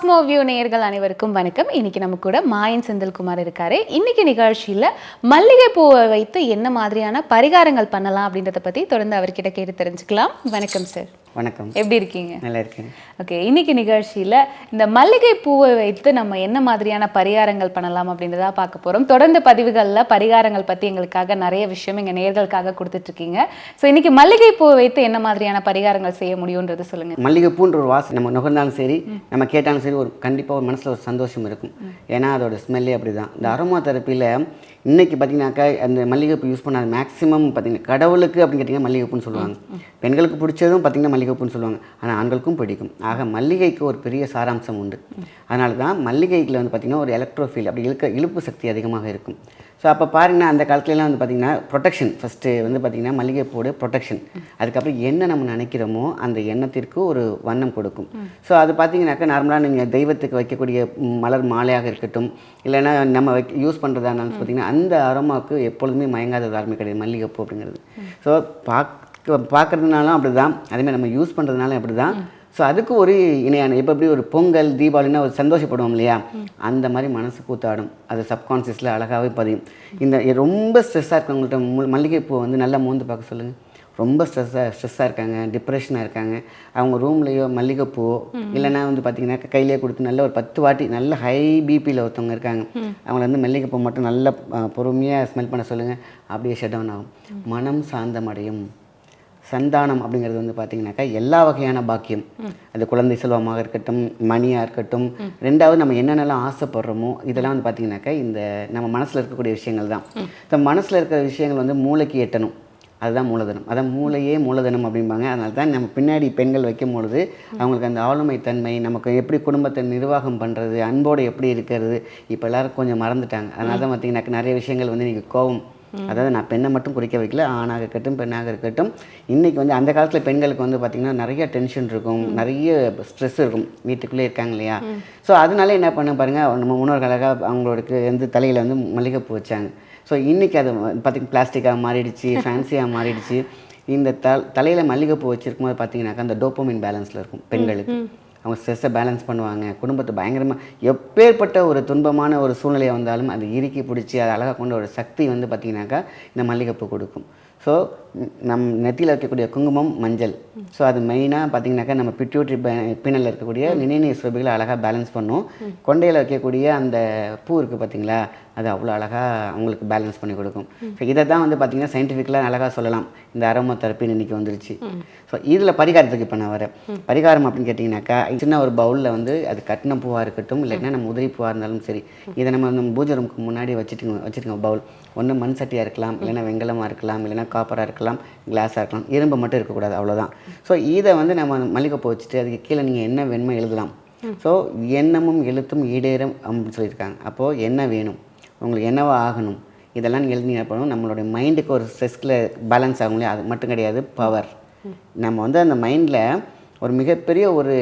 Cosmo view நேயர்கள் அனைவருக்கும் வணக்கம். இன்னைக்கு நம்ம கூட மாயன் செந்தில்குமார் இருக்காரு. இன்னைக்கு நிகழ்ச்சியில மல்லிகை பூவை வைத்து என்ன மாதிரியான பரிகாரங்கள் பண்ணலாம் அப்படின்றத பத்தி தொடர்ந்து அவர்கிட்ட கேட்டு தெரிஞ்சுக்கலாம். வணக்கம் சார் வணக்கம். எப்படி இருக்கீங்க? நல்லா இருக்கேன் ஓகே இன்னைக்கு நிகழ்ச்சியில இந்த மல்லிகை பூவை வைத்து நம்ம என்ன மாதிரியான பரிகாரங்கள் பண்ணலாம் அப்படின்றத பார்க்க போறோம். தொடர்ந்து பதிவுகளில் பரிகாரங்கள் பத்தி எங்களுக்காக நிறைய விஷயம் எங்க நேயர்களுக்காக கொடுத்துட்டு இருக்கீங்க ஸோ இன்னைக்கு மல்லிகை பூவை வைத்து என்ன மாதிரியான பரிகாரங்கள் செய்ய முடியும்ன்றது சொல்லுங்க. மல்லிகைப்பூன்ற ஒரு வாசனை நம்ம நுகர்ந்தாலும் சரி நம்ம கேட்டாலும் சரி ஒரு கண்டிப்பாக ஒரு மனசில் ஒரு சந்தோஷம் இருக்கும். ஏன்னா அதோட ஸ்மெல்லே அப்படி தான் இந்த அரோமா தெரப்பியில் இன்னைக்கு பார்த்தீங்கன்னாக்கா அந்த மல்லிகைப்பூ யூஸ் பண்ணாத மேக்ஸிமம் பார்த்தீங்கன்னா கடவுளுக்கு அப்படின்னு கேட்டிங்கன்னா மல்லிகைப்பூன்னு சொல்லுவாங்க. பெண்களுக்கு பிடிச்சதும் பார்த்தீங்கன்னா மல்லிகைப்பூன்னு சொல்லுவாங்க. ஆனால் ஆண்களுக்கும் பிடிக்கும். ஆக மல்லிகைக்கு ஒரு பெரிய சாராம்சம் உண்டு. அதனால தான் மல்லிகையில் வந்து பார்த்திங்கன்னா ஒரு எலக்ட்ரோஃபீல் அப்படி இழுக்க இழுப்பு சக்தி அதிகமாக இருக்கும். ஸோ அப்போ பாருங்கன்னா அந்த காலத்துலலாம் வந்து பார்த்திங்கன்னா ப்ரொடெக்ஷன் ஃபஸ்ட்டு வந்து பார்த்திங்கன்னா மல்லிகைப்பூடு ப்ரொடெக்ஷன் அதுக்கப்புறம் என்ன நம்ம நினைக்கிறோமோ அந்த எண்ணத்திற்கு ஒரு வண்ணம் கொடுக்கும். ஸோ அது பார்த்தீங்கன்னாக்கா நார்மலாக நீங்கள் தெய்வத்துக்கு வைக்கக்கூடிய மலர் மாலையாக இருக்கட்டும் இல்லைன்னா நம்ம வைக்க யூஸ் பண்ணுறதா இருந்தாலும் பார்த்தீங்கன்னா அந்த அரோமாவுக்கு எப்பொழுதுமே மயங்காத யாருமே கிடையாது மல்லிகைப்பூ அப்படிங்கிறது. ஸோ பார்க்க பார்க்குறதுனாலும் அப்படி தான் அதேமாதிரி நம்ம யூஸ் பண்ணுறதுனாலும் அப்படி தான் ஸோ அதுக்கு ஒரு இணையான இப்போ எப்படி ஒரு பொங்கல் தீபாவளினா ஒரு சந்தோஷப்படுவோம் இல்லையா? அந்த மாதிரி மனசு கூத்தாடும். அது சப்கான்சியஸில் அழகாகவே பதியும். இந்த ரொம்ப ஸ்ட்ரெஸ்ஸாக இருக்கவங்கள்ட்ட மு- மல்லிகைப்பூ வந்து நல்லா மோந்து பார்க்க சொல்லுங்கள் ரொம்ப ஸ்ட்ரெஸ்ஸாக ஸ்ட்ரெஸ்ஸாக இருக்காங்க டிப்ரெஷனாக இருக்காங்க. அவங்க ரூம்லேயோ மல்லிகைப்பூ இல்லைன்னா வந்து பார்த்தீங்கன்னா கையிலேயே கொடுத்து நல்ல ஒரு பத்து வாட்டி நல்ல ஹை பிபியில் ஒருத்தவங்க இருக்காங்க. அவங்கள வந்து மல்லிகைப்பூ மட்டும் நல்லா பொறுமையாக ஸ்மெல் பண்ண சொல்லுங்கள் அப்படியே ஷட் டவுன் ஆகும். மனம் சாந்தமடையும். சந்தானம் அப்படிங்கிறது வந்து பார்த்தீங்கன்னாக்கா எல்லா வகையான பாக்கியம். அது குழந்தை செல்வமாக இருக்கட்டும் மணியாக இருக்கட்டும் ரெண்டாவது நம்ம என்னென்னலாம் ஆசைப்படுறோமோ இதெல்லாம் வந்து பார்த்தீங்கன்னாக்கா இந்த நம்ம மனசில் இருக்கக்கூடிய விஷயங்கள் தான். இந்த மனசில் இருக்கிற விஷயங்கள் வந்து மூளைக்கு எட்டணும். அதுதான் மூலதனம். அதான் மூளையே மூலதனம் அப்படிம்பாங்க. அதனால தான் நம்ம பின்னாடி பெண்கள் வைக்கும் பொழுது அவங்களுக்கு அந்த ஆளுமை தன்மை நமக்கு எப்படி குடும்பத்தை நிர்வாகம் பண்ணுறது அன்போடு எப்படி இருக்கிறது இப்போ எல்லாரும் கொஞ்சம் மறந்துட்டாங்க. அதனால தான் பார்த்தீங்கன்னாக்கா நிறைய விஷயங்கள் வந்து நீங்கள் கோவம் அதாவது நான் பெண்ணை மட்டும் குறிக்க வைக்கல ஆணாக இருக்கட்டும் பெண்ணாக இருக்கட்டும். இன்றைக்கி வந்து அந்த காலத்தில் பெண்களுக்கு வந்து பார்த்திங்கன்னா நிறைய டென்ஷன் இருக்கும். நிறைய ஸ்ட்ரெஸ் இருக்கும். வீட்டுக்குள்ளே இருக்காங்க இல்லையா? ஸோ அதனால என்ன பண்ண பாருங்கள் நம்ம முன்னோர்களாக அவங்களுக்கு வந்து தலையில் வந்து மல்லிகைப்பூ வச்சாங்க. ஸோ இன்றைக்கி அது பார்த்திங்க பிளாஸ்டிக்காக மாறிடுச்சு ஃபேன்சியாக மாறிடுச்சு. இந்த த தலையில் மல்லிகைப்பூ வச்சிருக்கும் போது பார்த்தீங்கன்னாக்கா அந்த டோப்போமின் பேலன்ஸில் இருக்கும் பெண்களுக்கு. அவங்க ஸ்ட்ரெஸ்ஸை பேலன்ஸ் பண்ணுவாங்க. குடும்பத்தை பயங்கரமாக எப்பேற்பட்ட ஒரு துன்பமான ஒரு சூழ்நிலையை வந்தாலும் அதை இறுக்கி பிடிச்சி அதை அழகாக கொண்ட ஒரு சக்தி வந்து பார்த்திங்கனாக்கா இந்த மல்லிகைப்பூ கொடுக்கும். ஸோ நம் நெத்தியில் வைக்கக்கூடிய குங்குமம் மஞ்சள். ஸோ அது மெயினாக பார்த்தீங்கன்னாக்கா நம்ம பிட்யூட்ரி பின்னலில் இருக்கக்கூடிய நினைநீர் சுரபிகளை அழகாக பேலன்ஸ் பண்ணும். கொண்டையில் வைக்கக்கூடிய அந்த பூ இருக்குது பார்த்தீங்களா அது அவ்வளோ அழகாக அவங்களுக்கு பேலன்ஸ் பண்ணி கொடுக்கும். ஸோ இதை தான் வந்து பார்த்தீங்கன்னா சயின்டிஃபிக்கலாக அழகாக சொல்லலாம். இந்த அரோமா தெரப்பின்னு இன்னைக்கு வந்துருச்சு. ஸோ இதில் பரிகாரத்துக்கு இப்போ நான் வரேன். பரிகாரம் அப்படின்னு கேட்டிங்கனாக்கா சின்ன ஒரு பவுலில் வந்து அது கட்டின பூவாக இருக்கட்டும் இல்லைன்னா நம்ம உதிரி பூவாக இருந்தாலும் சரி. இதை நம்ம நம்ம பூஜை ரூமுக்கு முன்னாடி வச்சுட்டுங்க வச்சுருங்க பவுல் ஒன்று மண் சட்டியாக இருக்கலாம் இல்லைன்னா வெங்கலமாக இருக்கலாம் இல்லைன்னா காப்பராக இருக்கலாம் கிளாஸாக இருக்கலாம். இரும்பு மட்டும் இருக்கக்கூடாது அவ்வளோதான் ஸோ இதை வந்து நம்ம மல்லிகைப்பூ வச்சுட்டு அதுக்கு கீழே நீங்கள் என்ன வேணுமோ எழுதலாம். ஸோ எண்ணமும் எழுத்தும் ஈடேறும் அப்படின்னு சொல்லியிருக்காங்க. அப்போது என்ன வேணும். உங்களுக்கு என்னவா ஆகணும்? இதெல்லாம் நீங்கள் எழுதி பண்ணணும்? நம்மளுடைய மைண்டுக்கு ஒரு ஸ்ட்ரெஸ்ஸில் பேலன்ஸ் ஆகும் இல்லையா அது மட்டும் கிடையாது பவர் நம்ம வந்து அந்த மைண்டில் ஒரு மிகப்பெரிய ஒரு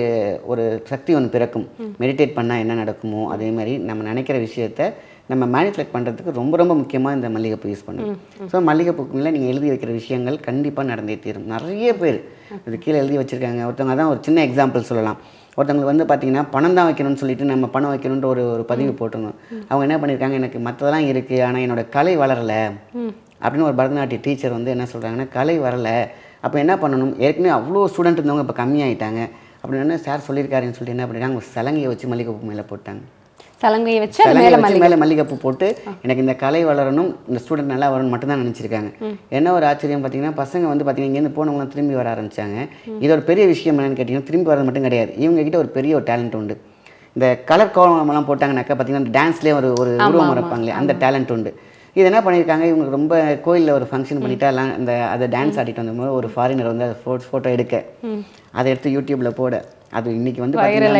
ஒரு சக்தி ஒன்று பிறக்கும். மெடிடேட் பண்ணால் என்ன நடக்குமோ அதே மாதிரி நம்ம நினைக்கிற விஷயத்த நம்ம மேனிஃபெக்ட் பண்ணுறதுக்கு ரொம்ப ரொம்ப முக்கியமாக இந்த மல்லிகைப்பூ யூஸ் பண்ணும் ஸோ மல்லிகைப்பூக்குள்ள நீங்கள் எழுதி வைக்கிற விஷயங்கள் கண்டிப்பாக நடந்தே தீரும். நிறைய பேர் இது கீழே எழுதி வச்சுருக்காங்க. ஒருத்தவங்க தான் ஒரு சின்ன எக்ஸாம்பிள் சொல்லலாம். ஒருத்தவங்களுக்கு வந்து பார்த்தீங்கன்னா பணம் தான் வைக்கணும்னு சொல்லிட்டு நம்ம பணம் வைக்கணுன்ற ஒரு ஒரு பதிவு போட்டிருந்தோம். அவங்க என்ன பண்ணியிருக்காங்க எனக்கு மற்றதெல்லாம் இருக்குது ஆனால் என்னோட கலை வளரலை அப்படின்னு ஒரு பரதநாட்டிய டீச்சர் வந்து என்ன சொல்கிறாங்கன்னா கலை வரலை. அப்போ என்ன பண்ணணும்? ஏற்கனவே அவ்வளோ ஸ்டூடெண்ட் இருந்தவங்க இப்போ கம்மியாயிட்டாங்க. அப்படின்னு சார் சொல்லியிருக்காருன்னு சொல்லிட்டு என்ன பண்ணிட்டாங்க? ஒரு சலங்கையை வச்சு மல்லிகைப்பூ மேலே போட்டாங்க. சலங்கையை வச்சு மேல மேலே மல்லிகைப்பூ போட்டு எனக்கு இந்த கலை வளரணும் இந்த ஸ்டூடெண்ட் நல்லா வரணும் மட்டும்தான் நினச்சிருக்காங்க. என்ன ஒரு ஆச்சரியம் பார்த்தீங்கன்னா பசங்க வந்து பார்த்தீங்கன்னா இங்கேருந்து போனவங்க திரும்பி வர ஆரம்பிச்சாங்க. இது ஒரு பெரிய விஷயம் என்னன்னு கேட்டிங்கன்னா திரும்பி வரது மட்டும் கிடையாது. இவங்க கிட்ட ஒரு பெரிய ஒரு டேலண்ட் உண்டு. இந்த கலர் கோலமெல்லாம் போட்டாங்கனாக்கா பார்த்தீங்கன்னா டான்ஸ்லேயே ஒரு ஒரு உருவம் இருப்பாங்களே அந்த டேலண்ட் உண்டு. இது என்ன பண்ணியிருக்காங்க இவங்க ரொம்ப கோயிலில் ஒரு ஃபங்க்ஷன் பண்ணிட்டா எல்லாம் இந்த அதை டான்ஸ் ஆடிட்டு வந்தபோது ஒரு ஃபாரினர் வந்து அதை ஃபோட்டோ எடுக்க. அதை எடுத்து யூடியூப்பில் போட. அது இன்னைக்கு வந்து வைரல்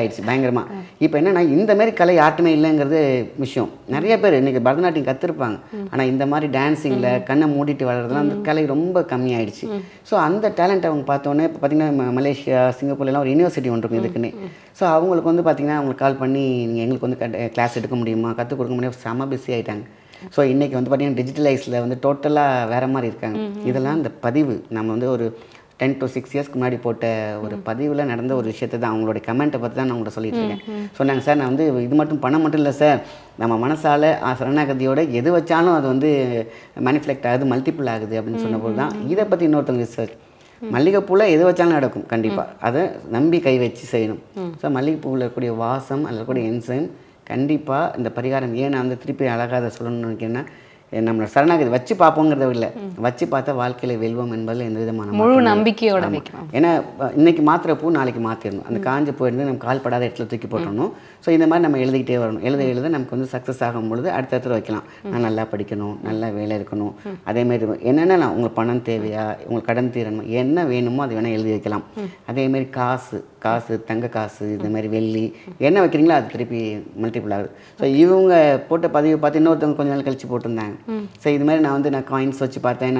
ஆயிடுச்சு. பயங்கரமா. இப்போ என்னன்னா இந்த மாதிரி கலை யார்ட்டுமே இல்லைங்கிறது விஷயம். நிறைய பேர் இன்னைக்கு பரதநாட்டியம் கற்றுருப்பாங்க ஆனால் இந்த மாதிரி டான்ஸிங்கில் கண்ணை மூடிட்டு வளர்றதுலாம் அந்த கலை ரொம்ப கம்மியாயிடுச்சு. ஸோ அந்த டேலண்ட் அவங்க பார்த்தோன்னே இப்போ பார்த்தீங்கன்னா மலேசியா சிங்கப்பூர்லாம் ஒரு யூனிவர்சிட்டி ஒன்று இருக்கும் இதுக்குன்னு. ஸோ அவங்களுக்கு வந்து பார்த்தீங்கன்னா அவங்களுக்கு கால் பண்ணி நீங்கள் எங்களுக்கு வந்து கிளாஸ் எடுக்க முடியுமா? கற்றுக் கொடுக்க முடியுமா? செம பிஸி ஆயிட்டாங்க. ஸோ இன்றைக்கி வந்து பார்த்தீங்கன்னா டிஜிட்டலைஸில் வந்து டோட்டலாக வேறு மாதிரி இருக்காங்க. இதெல்லாம் இந்த பதிவு. நம்ம வந்து ஒரு டென் டு சிக்ஸ் இயர்ஸ்க்கு முன்னாடி போட்ட ஒரு பதிவில் நடந்த ஒரு விஷயத்தை தான் அவங்களுடைய கமெண்ட்டை பற்றி தான் நான் உங்கள்கிட்ட சொல்லிட்டு இருக்கேன். சொன்னாங்க சார் நான் வந்து இது மட்டும் பணம் மட்டும் இல்லை சார். நம்ம மனசால ஆ, சரணாகதியோட எது வச்சாலும் அது வந்து மேனிஃப்ளெக்ட் ஆகுது மல்டிபிள் ஆகுது அப்படின்னு சொன்னபோது தான் இதை பற்றி இன்னொருத்தவங்க ரிசர்ச் மல்லிகைப்பூவில் எது வச்சாலும் நடக்கும் கண்டிப்பாக அதை நம்பி கை வச்சு செய்யணும். ஸோ மல்லிகைப்பூவில் இருக்கக்கூடிய வாசம் அதில் இருக்கக்கூடிய என்சைம் கண்டிப்பாக இந்த பரிகாரம் ஏன் நான் வந்து திருப்பி அழகாக அதை சொல்லணும்னு நினைக்கிறேன்னா நம்மளோட சரணாகதி வச்சு பார்ப்போங்கிறத இல்லை வச்சு பார்த்தா வாழ்க்கையில் வெல்வம் என்பதில் எந்த விதமான முழு. நம்பிக்கையோட ஏன்னா இன்னைக்கு மாத்திர பூ நாளைக்கு மாற்றிடணும் அந்த காஞ்ச பூ இருந்து நம்ம கால் படாத இடத்துல தூக்கி போட்டணும் ஸோ இந்த மாதிரி நம்ம எழுதிக்கிட்டே வரணும். எழுத எழுத நமக்கு வந்து சக்ஸஸ் ஆகும் பொழுது அடுத்த இடத்துல வைக்கலாம். நான் நல்லா படிக்கணும். நல்லா வேலை இருக்கணும். அதே மாதிரி என்னென்ன உங்களுக்கு பணம் தேவையா? உங்களுக்கு கடன் தீரணும்? என்ன வேணுமோ அதை வேணால் எழுதி வைக்கலாம். அதே மாதிரி காசு காசு தங்க காசு இந்த மாதிரி வெள்ளி என்ன வைக்கிறீங்களோ அது திருப்பி மல்டிபிள் ஆகுது. ஸோ இவங்க போட்ட பதிவு பார்த்து இன்னொருத்தவங்க கொஞ்ச நாள் கழிச்சு போட்டிருந்தாங்க. ஸோ இது மாதிரி நான் வந்து நான் காயின்ஸ் வச்சு பார்த்தேன்.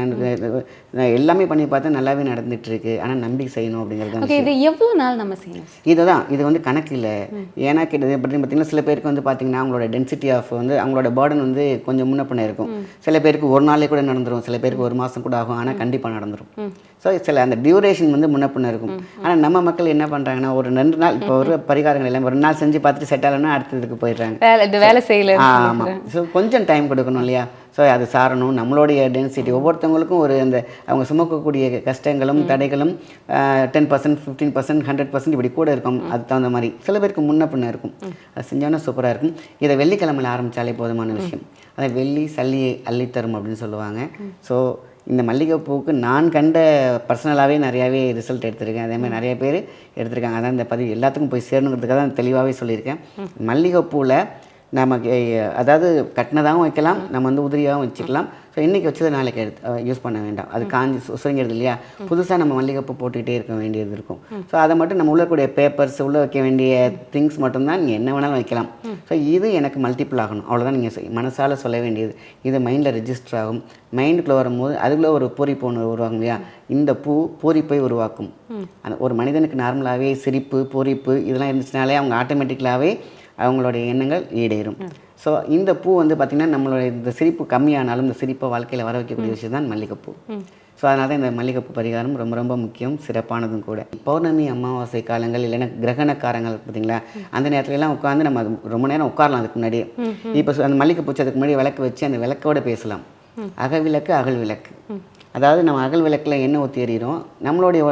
நான் எல்லாமே பண்ணி பார்த்தேன் நல்லாவே நடந்துட்டு இருக்கு ஆனால் நம்பி செய்யணும் அப்படிங்கிறது ஓகே இது எவ்வளவு நாள் நம்ம செய்யணும்? இதுதான். இது வந்து கணக்கு இல்லை. ஏன்னா கிட்டது எப்படி பார்த்தீங்கன்னா சில பேருக்கு வந்து பார்த்தீங்கன்னா அவங்களோட டென்சிட்டி ஆஃப் வந்து அவங்களோட பேர்டன் வந்து கொஞ்சம் முன்ன பின்ன இருக்கும் சில பேருக்கு ஒரு நாளே கூட நடந்துரும். சில பேருக்கு ஒரு மாதம் கூட ஆகும். ஆனால் கண்டிப்பாக நடந்துரும். ஸோ சில அந்த டியூரேஷன் வந்து முன்ன பின்ன இருக்கும் ஆனால் நம்ம மக்கள் என்ன பண்ணுறாங்கன்னா ஒரு ரெண்டு நாள் இப்போ ஒரு பரிகாரங்கள் எல்லாம் ஒரு நாள் செஞ்சு பார்த்துட்டு செட் ஆகலைன்னா அடுத்ததுக்கு போயிடுறாங்க. வேலை செய்யல ஆமாம் ஸோ கொஞ்சம் டைம் கொடுக்கணும் இல்லையா? ஸோ அது சாரணும். நம்மளுடைய டென்சிட்டி ஒவ்வொருத்தவங்களுக்கும் ஒரு அந்த அவங்க சுமக்கக்கூடிய கஷ்டங்களும் தடைகளும் ten percent fifteen percent hundred percent இப்படி கூட இருக்கும். அதுக்கு தகுந்த மாதிரி. சில பேருக்கு முன்ன பின்ன இருக்கும் அது செஞ்சோன்னா சூப்பராக இருக்கும். இதை வெள்ளிக்கிழமையில் ஆரம்பித்தாலே போதுமான விஷயம். அதை வெள்ளி சல்லியை அள்ளித்தரும் அப்படின்னு சொல்லுவாங்க. ஸோ இந்த மல்லிகைப்பூவுக்கு நான் கண்ட பர்சனலாகவே நிறையாவே ரிசல்ட் எடுத்திருக்கேன். அதே மாதிரி நிறைய பேர் எடுத்திருக்காங்க. அதான் இந்த பதிவு. எல்லாத்துக்கும் போய் சேரணுங்கிறதுக்காக தான் தெளிவாகவே சொல்லியிருக்கேன். மல்லிகைப்பூவில் நமக்கு அதாவது கட்டினதாகவும் வைக்கலாம் நம்ம வந்து உதிரியாகவும் வச்சுக்கலாம். ஸோ இன்றைக்கி வச்சதை நாளைக்கு எடுத்து யூஸ் பண்ண வேண்டாம். அது காஞ்சி சுசுங்கிறது இல்லையா? புதுசாக நம்ம மல்லிகைப்பூ போட்டுக்கிட்டே இருக்க வேண்டியது இருக்கும். ஸோ அதை மட்டும் நம்ம உள்ளக்கூடிய பேப்பர்ஸ் உள்ளே வைக்க வேண்டிய திங்ஸ் மட்டும்தான் நீங்கள் என்ன வேணாலும் வைக்கலாம். ஸோ இது எனக்கு மல்டிபிள் ஆகணும். அவ்வளோதான் நீங்கள் மனசால் சொல்ல வேண்டியது. இது மைண்டில் ரெஜிஸ்டர் ஆகும். மைண்டுக்குள்ளே வரும்போது அதுக்குள்ளே ஒரு பூரிப்பு ஒன்று உருவாகும் இல்லையா? இந்த பூ பூரிப்பை உருவாக்கும். அந்த ஒரு மனிதனுக்கு நார்மலாகவே சிரிப்பு பூரிப்பு இதெல்லாம் இருந்துச்சுனாலே அவங்க ஆட்டோமேட்டிக்கலாகவே அவங்களுடைய எண்ணங்கள் ஈடேறும் ஸோ இந்த பூ வந்து பார்த்திங்கன்னா நம்மளுடைய இந்த சிரிப்பு கம்மியானாலும் இந்த சிரிப்பை வாழ்க்கையில் வர வைக்கக்கூடிய விஷயம் தான் மல்லிகைப்பூ. ஸோ அதனால தான் இந்த மல்லிகைப்பூ பரிகாரம் ரொம்ப ரொம்ப முக்கியம் சிறப்பானதும் கூட. பௌர்ணமி அமாவாசை காலங்கள் இல்லைன்னா கிரகணக்காரங்கள் பார்த்தீங்களா அந்த நேரத்துல எல்லாம் உட்காந்து நம்ம ரொம்ப நேரம் உட்காரலாம் அதுக்கு முன்னாடியே. இப்போ அந்த மல்லிகைப்பூ அதுக்கு முன்னாடி விளக்கு வச்சு அந்த விளக்கோட பேசலாம். அகவிளக்கு அகல் விளக்கு. அதாவது நம்ம அகல் விளக்கில் எண்ணெய் ஊற்றி எறிகிறோம் நம்மளுடைய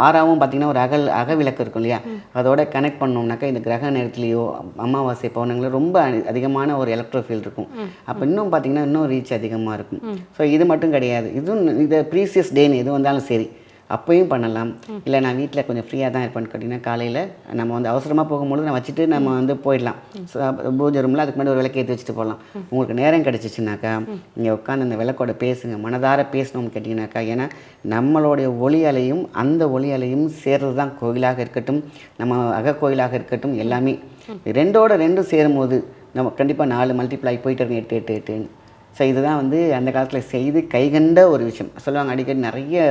ஆறாவும் பார்த்திங்கன்னா ஒரு அகல் அக விளக்கு இருக்கும் இல்லையா? அதோட கனெக்ட் பண்ணோம்னாக்கா இந்த கிரக நேரத்துலேயோ அமாவாசை பௌர்ணங்களோ ரொம்ப அதி- அதிகமான ஒரு எலக்ட்ரோஃபீல் இருக்கும். அப்போ இன்னும் பார்த்திங்கன்னா இன்னும் ரீச் அதிகமாக இருக்கும். ஸோ இது மட்டும் கிடையாது. இதுவும் இது ப்ரீசியஸ் டேன்னு எது வந்தாலும் சரி. அப்பயும் பண்ணலாம். இல்லை நான் வீட்டில் கொஞ்சம் ஃப்ரீயாக தான் இருப்பேன்னு கேட்டிங்கன்னா காலையில் நம்ம வந்து அவசரமாக போகும்பொழுது நான் வச்சுட்டு நம்ம வந்து போயிடலாம். பூஜை ரூமில் அதுக்கு முன்னாடி ஒரு விளக்கு ஏற்றி வச்சுட்டு போகலாம். உங்களுக்கு நேரம் கிடச்சிச்சினாக்கா நீங்கள் உட்காந்து அந்த விளக்கோட பேசுங்க மனதார பேசணும்னு கேட்டிங்கனாக்கா ஏன்னா நம்மளுடைய ஒளி அலையும் அந்த ஒளி அலையும் சேர்றது தான் கோயிலாக இருக்கட்டும் நம்ம அகக்கோயிலாக இருக்கட்டும் எல்லாமே. ரெண்டோட ரெண்டும் சேரும்போது நம்ம கண்டிப்பாக நாலு மல்டிப்ளை போயிட்டு இருக்கோம் எட்டு எட்டு எட்டுன்னு. ஸோ இதுதான் வந்து அந்த காலத்தில் செய்து கைகண்ட ஒரு விஷயம். சொல்லுவாங்க அடிக்கடி நிறைய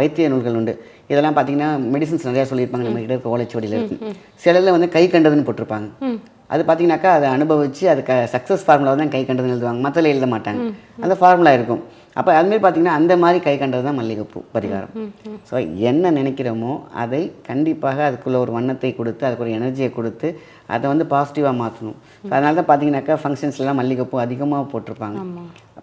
வைத்திய நூல்கள் உண்டு. இதெல்லாம் பார்த்தீங்கன்னா மெடிசின்ஸ் நிறையா சொல்லியிருப்பாங்க நம்ம கிட்ட இருக்க ஓலைச்சுவடியில் இருக்கும் சிலதில் வந்து கை கண்டதுன்னு போட்டிருப்பாங்க. அது பார்த்தீங்கன்னாக்கா அதை அனுபவித்து அதுக்கு சக்ஸஸ் ஃபார்முலா தான் கை கண்டதுன்னு எழுதுவாங்க. மற்றல எழுத மாட்டாங்க. அந்த ஃபார்முலா இருக்கும். அப்போ அதுமாரி பார்த்தீங்கன்னா அந்த மாதிரி கை கண்டது தான் மல்லிகைப்பூ பரிகாரம். ஸோ என்ன நினைக்கிறோமோ அதை கண்டிப்பாக அதுக்குள்ள ஒரு வண்ணத்தை கொடுத்து அதுக்கு ஒரு எனர்ஜியை கொடுத்து அதை வந்து பாசிட்டிவாக மாற்றணும். அதனால தான் பார்த்தீங்கன்னாக்கா ஃபங்க்ஷன்ஸ்லாம் மல்லிகைப்பூ அதிகமாக போட்டிருப்பாங்க.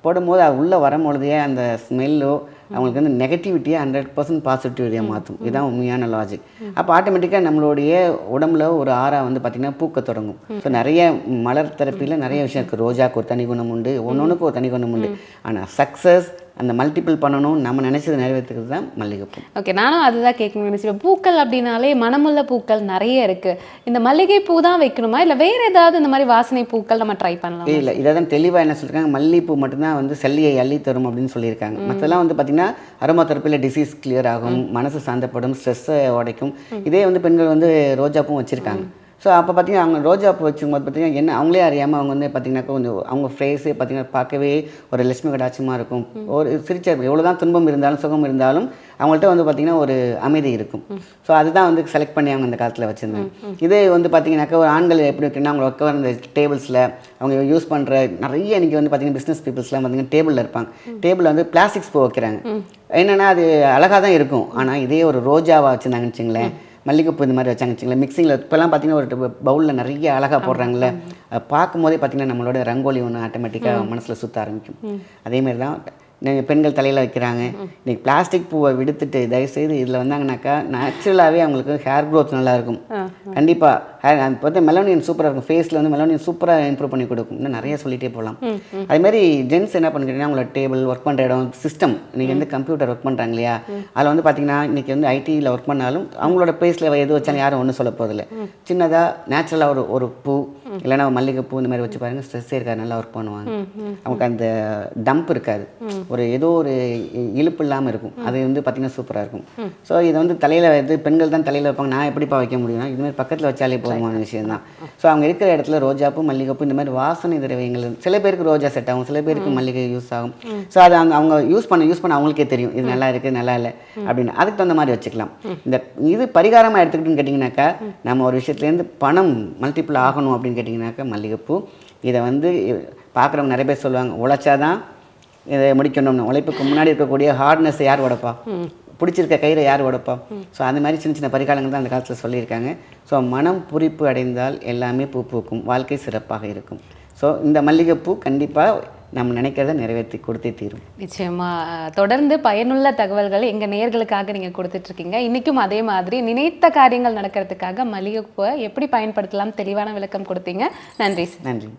போடும்போது அது உள்ளே வரும்பொழுதே அந்த ஸ்மெல்லோ அவங்களுக்கு வந்து நெகட்டிவிட்டியை ஹண்ட்ரட் பர்சன்ட் பாசிட்டிவிட்டியாக மாற்றும். இதுதான் உண்மையான லாஜிக் அப்போ ஆட்டோமேட்டிக்காக நம்மளுடைய உடம்புல ஒரு ஆறா வந்து பார்த்திங்கன்னா பூக்க தொடங்கும். ஸோ நிறைய மலர் தெரப்பியில் நிறைய விஷயம் இருக்குது ரோஜாக்கு ஒரு தனி குணம் உண்டு ஒன்னொன்றுக்கு ஒரு தனி குணம் உண்டு. ஆனால் சக்ஸஸ் அந்த மல்டிபிள் பண்ணணும் நம்ம நினச்சதை நிறைவேற்றுறது தான் மல்லிகைப்பூ. ஓகே நானும் அதுதான் கேட்கணும்னு நினைச்சேன் பூக்கள் அப்படின்னாலே மனமுள்ள பூக்கள் நிறைய இருக்கு. இந்த மல்லிகை பூ தான் வைக்கணுமா? இல்ல வேற ஏதாவது இந்த மாதிரி வாசனை பூக்கள் நம்ம ட்ரை பண்ணலாம்? இல்லை இதை தான் தெளிவாக என்ன சொல்லியிருக்காங்க மல்லிகைப்பூ மட்டும்தான் வந்து செல்லியை அள்ளி தரும் அப்படின்னு சொல்லியிருக்காங்க. மற்றெல்லாம் வந்து பார்த்திங்கன்னா அரோமா தெரப்பியில் டிசீஸ் கிளியர் ஆகும் மனசு சாந்தப்படும் ஸ்ட்ரெஸ்ஸை உடைக்கும். இதே வந்து பெண்கள் வந்து ரோஜாப்பூவும் வச்சுருக்காங்க. ஸோ அப்போ பார்த்தீங்கன்னா அவங்க ரோஜா பூ வச்சுக்கும்போது பார்த்தீங்கன்னா என்ன அவங்களே அறியாமல் அவங்க வந்து பார்த்தீங்கன்னாக்கா கொஞ்சம் அவங்க ஃபேஸே பார்த்தீங்கன்னா பார்க்கவே ஒரு லட்சுமி கடாட்சமாக இருக்கும். ஒரு சிரிச்ச எவ்வளோ தான் துன்பம் இருந்தாலும் சுகம் இருந்தாலும் அவங்கள்ட்ட வந்து பார்த்தீங்கன்னா ஒரு அமைதி இருக்கும். ஸோ அதுதான் வந்து செலக்ட் பண்ணி அவங்க அந்த காலத்தில் வச்சுருந்தாங்க இதே வந்து பார்த்தீங்கன்னாக்கா ஒரு ஆண்கள் எப்படி இருக்குன்னா அவங்க உட்கார இந்த டேபிள்ஸில் அவங்க யூஸ் பண்ணுற நிறைய இன்றைக்கி வந்து பார்த்தீங்கன்னா பிஸ்னஸ் பீப்புள்ஸ்லாம் பார்த்தீங்கன்னா டேபிளில் இருப்பாங்க. டேபிளில் வந்து பிளாஸ்டிக்ஸ் பூ வைக்கிறாங்க. என்னென்னா அது அழகாக தான் இருக்கும். ஆனால் இதே ஒரு ரோஜாவாக வச்சுருந்தாங்கன்னு வச்சுங்களேன். மல்லிகைப்பூ இந்த மாதிரி வச்சாங்க வச்சுங்களேன். மிக்சிங்கில் இப்போல்லாம் பார்த்தீங்கன்னா ஒரு பவுலில் நிறைய அழகாக போடுறாங்கல்ல. அதை பார்க்கும்போதே பார்த்தீங்கன்னா நம்மளோட ரங்கோலி ஒன்று ஆட்டோமேட்டிக்காக மனசில் சுற்ற ஆரம்பிக்கும். அதேமாரி தான் நீங்க பெண்கள் தலையில் வைக்கிறாங்க. இன்னைக்கு பிளாஸ்டிக் பூவை விடுத்துட்டு தயவுசெய்து இதில் வந்தாங்கனாக்கா நேச்சுரலாகவே அவங்களுக்கு ஹேர் growth நல்லா இருக்கும் கண்டிப்பாக ஹேர் அது பார்த்தா மெலோனியன் சூப்பராக இருக்கும். ஃபேஸில் வந்து மெலோனியன் சூப்பராக இம்ப்ரூவ் பண்ணி கொடுக்கும். இன்னும் நிறைய சொல்லிட்டே போகலாம். அதே மாதிரி ஜென்ஸ் என்ன பண்ணிக்கிறீங்கன்னா அவங்களோட டேபிள் ஒர்க் பண்ணுற இடம் சிஸ்டம் இன்னைக்கு வந்து கம்ப்யூட்டர் ஒர்க் பண்ணுறாங்க இல்லையா? அதில் வந்து பார்த்தீங்கன்னா இன்னைக்கு வந்து ஐடியில் ஒர்க் பண்ணாலும் அவங்களோட பேஸில் எது வச்சாலும் யாரும் ஒன்றும் சொல்ல போகிறதில்ல சின்னதாக நேச்சுரலாக ஒரு ஒரு பூ. இல்லைன்னா மல்லிகைப்பூ இந்த மாதிரி வச்சு பாருங்க ஸ்ட்ரெஸ்ஸே இருக்காது நல்லா ஒர்க் பண்ணுவாங்க. அவங்களுக்கு அந்த டம்ப் இருக்காது. ஒரு ஏதோ ஒரு இழுப்பு இல்லாமல் இருக்கும். அது வந்து பார்த்தீங்கன்னா சூப்பராக இருக்கும். ஸோ இதை வந்து தலையில் வந்து பெண்கள் தான் தலையில் வைப்பாங்க. நான் எப்படிப்பா வைக்க முடியும்னா இது மாதிரி பக்கத்தில் வச்சாலே போதுமான விஷயம் தான் ஸோ அவங்க இருக்கிற இடத்துல ரோஜாப்பூ மல்லிகைப்பூ இந்த மாதிரி வாசனை திரவியங்கள் சில பேருக்கு ரோஜா செட் ஆகும். சில பேருக்கு மல்லிகை யூஸ் ஆகும். ஸோ அது அவங்க அவங்க யூஸ் பண்ண யூஸ் பண்ண அவங்களுக்கே தெரியும். இது நல்லா இருக்குது நல்லா இல்லை அப்படின்னு. அதுக்கு தகுந்த மாதிரி வச்சுக்கலாம். இந்த இது பரிகாரமாக எடுத்துக்கிட்டுன்னு கேட்டிங்கனாக்கா நம்ம ஒரு விஷயத்துலேருந்து பணம் மல்டிபிள் ஆகணும் அப்படின்னு கேட்டிங்கனாக்கா மல்லிகைப்பூ இதை வந்து பார்க்குறவங்க நிறைய பேர் சொல்லுவாங்க உழைச்சாதான் இதை முடிக்கணும்னு. உழைப்புக்கு முன்னாடி இருக்கக்கூடிய ஹார்ட்னஸ் யார் உடைப்பா? பிடிச்சிருக்க கயிறை யார் உடைப்பா? ஸோ அந்த மாதிரி சின்ன சின்ன பரிகாரங்கள் தான் அந்த காலத்தில் சொல்லியிருக்காங்க. ஸோ மனம் பூரிப்பு அடைந்தால் எல்லாமே பூ பூக்கும். வாழ்க்கை சிறப்பாக இருக்கும். ஸோ இந்த மல்லிகைப்பூ கண்டிப்பாக நம்ம நினைக்கிறத நிறைவேற்றி கொடுத்தே தீரும். நிச்சயமா. அஹ், தொடர்ந்து பயனுள்ள தகவல்களை எங்க நேயர்களுக்காக நீங்க கொடுத்துட்டு இருக்கீங்க இன்னைக்கும் அதே மாதிரி நினைத்த காரியங்கள் நடக்கிறதுக்காக மல்லிகைப்பூவை எப்படி பயன்படுத்தலாம் தெளிவான விளக்கம் கொடுத்தீங்க. நன்றி நன்றி.